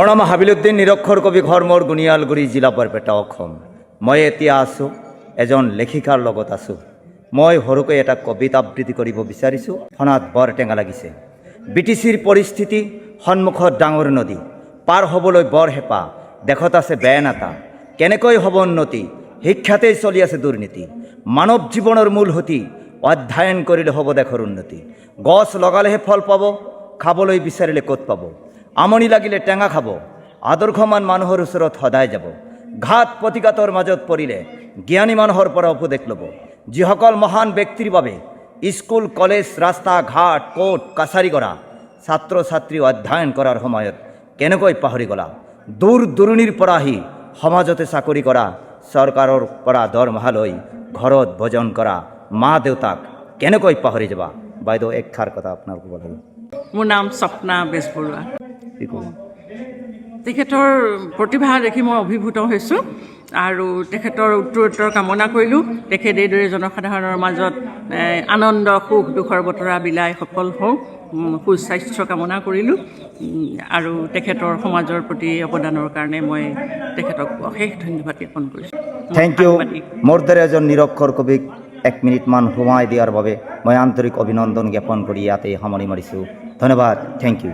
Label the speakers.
Speaker 1: প্ৰণাম হাবিলুদ্দিন নিৰক্ষৰ কবি ঘৰ মোৰ গুণিয়ালগুৰি জিলা বৰপেটা অসম মই এতিয়া আছোঁ এজন লেখিকাৰ লগত আছোঁ মই সৰুকৈ এটা কবিতা আবৃত্তি কৰিব বিচাৰিছোঁ, ফনাত বৰ টেঙা লাগিছে। বি টি পৰিস্থিতি, সন্মুখত ডাঙৰ নদী, পাৰ হ'বলৈ বৰ হেঁপাহ দেশত আছে বেন এটা কেনেকৈ হ'ব উন্নতি? শিক্ষাতেই চলি আছে দুৰ্নীতি। মানৱ জীৱনৰ মূল সতি, অধ্যয়ন কৰিলে হ'ব দেশৰ উন্নতি। গছ লগালেহে ফল পাব, খাবলৈ বিচাৰিলে ক'ত পাব? আমনি লাগিলে টেঙা খাব। আদৰ্শমান মানুহৰ ওচৰত সদায় যাব। ঘাত প্ৰতিঘাতৰ মাজত পৰিলে জ্ঞানী মানুহৰ পৰা উপদেশ ল'ব। যিসকল মহান ব্যক্তিৰ বাবে স্কুল, কলেজ, ৰাস্তা, ঘাট, কোৰ্ট, কাছাৰী কৰা ছাত্ৰ ছাত্ৰী অধ্যয়ন কৰাৰ সময়ত কেনেকৈ পাহৰি গ'লা? দূৰ দূৰণিৰ পৰা আহি সমাজতে চাকৰি কৰা, চৰকাৰৰ পৰা দৰমহা লৈ ঘৰত ভোজন কৰা মা দেউতাক কেনেকৈ পাহৰি যাবা? বাইদেউ একষাৰ কথা আপোনাৰ ক'ব লাগে
Speaker 2: মোৰ নাম স্বপ্না বেজবৰুৱা।
Speaker 1: কি ক'ব
Speaker 2: তেখেতৰ প্ৰতিভা দেখি মই অভিভূত হৈছোঁ আৰু তেখেতৰ উত্তৰোত্তৰ কামনা কৰিলোঁ। তেখেত এইদৰে জনসাধাৰণৰ মাজত আনন্দ সুখ দুখৰ বতৰা বিলাই সফল হওঁ। সুস্বাস্থ্য কামনা কৰিলোঁ। আৰু তেখেতৰ সমাজৰ প্ৰতি অৱদানৰ কাৰণে মই তেখেতক অশেষ ধন্যবাদ জ্ঞাপন কৰিছোঁ।
Speaker 1: থেংক ইউ মোৰ দৰে এজন নিৰক্ষৰ কবিক এক মিনিটমান সোমাই দিয়াৰ বাবে মই আন্তৰিক অভিনন্দন জ্ঞাপন কৰি ইয়াতে সামৰি মাৰিছোঁ। ধন্যবাদ। Thank you